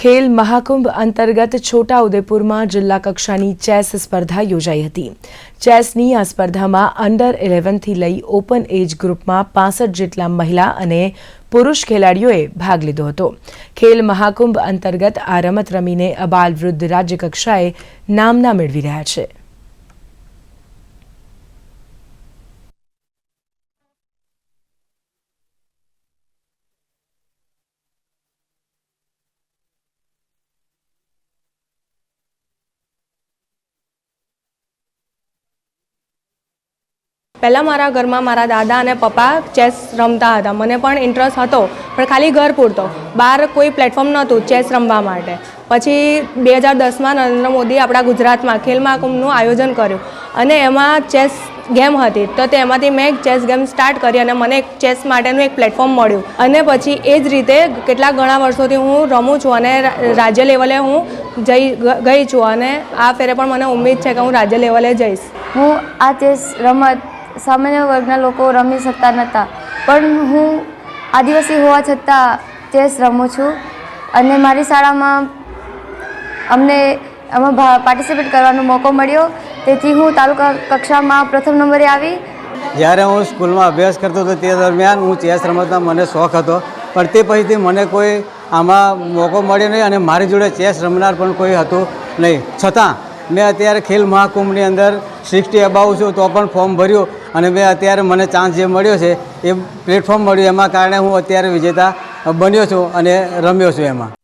ખેલ મહાકુંભ અંતર્ગત છોટાઉદેપુરમાં જિલ્લા કક્ષાની ચેસ સ્પર્ધા યોજાઈ હતી. ચેસની આ સ્પર્ધામાં અંડર ઇલેવનથી લઈ ઓપન એજ ગ્રુપમાં પાસઠ જેટલા મહિલા અને પુરુષ ખેલાડીઓએ ભાગ લીધો હતો. ખેલ મહાકુંભ અંતર્ગત આ રમત રમીને અબાલ વૃદ્ધ રાજ્યકક્ષાએ નામના મેળવી રહ્યા છે. પહેલાં મારા ઘરમાં મારા દાદા અને પપ્પા ચેસ રમતા હતા. મને પણ ઇન્ટરેસ્ટ હતો, પણ ખાલી ઘર પૂરતો. બહાર કોઈ પ્લેટફોર્મ નહોતું ચેસ રમવા માટે. પછી બે હજાર દસમાં નરેન્દ્ર મોદી આપણા ગુજરાતમાં ખેલ મહાકુંભનું આયોજન કર્યું. અને એમાં ચેસ ગેમ હતી. તો તેમાંથી મેં એક ચેસ ગેમ સ્ટાર્ટ કરી અને મને એક ચેસ માટેનું એક પ્લેટફોર્મ મળ્યું. અને પછી એ જ રીતે કેટલાક ઘણા વર્ષોથી હું રમું છું અને રાજ્ય લેવલે હું જઈ ગઈ છું. અને આ ફેરે પણ મને ઉમ્મીદ છે કે હું રાજ્ય લેવલે જઈશ. હું આ ચેસ રમત સામાન્ય વર્ગના લોકો રમી શકતા નહોતા. પણ હું આદિવાસી હોવા છતાં ચેસ રમું છું. અને મારી શાળામાં અમને એમાં પાર્ટિસિપેટ કરવાનો મોકો મળ્યો. તેથી હું તાલુકા કક્ષામાં પ્રથમ નંબરે આવી. જ્યારે હું સ્કૂલમાં અભ્યાસ કરતો હતો તે દરમિયાન હું ચેસ રમતનો મને શોખ હતો. પણ તે પછીથી મને કોઈ આમાં મોકો મળ્યો નહીં અને મારી જોડે ચેસ રમનાર પણ કોઈ હતું નહીં. છતાં મેં અત્યારે ખેલ મહાકુંભની અંદર સિક્સટી અબાઉ છું, તો પણ ફોર્મ ભર્યું અને મેં અત્યારે મને ચાન્સ જે મળ્યો છે, એ પ્લેટફોર્મ મળ્યું, એમાં કારણે હું અત્યારે વિજેતા બન્યો છું અને રમ્યો છું એમાં.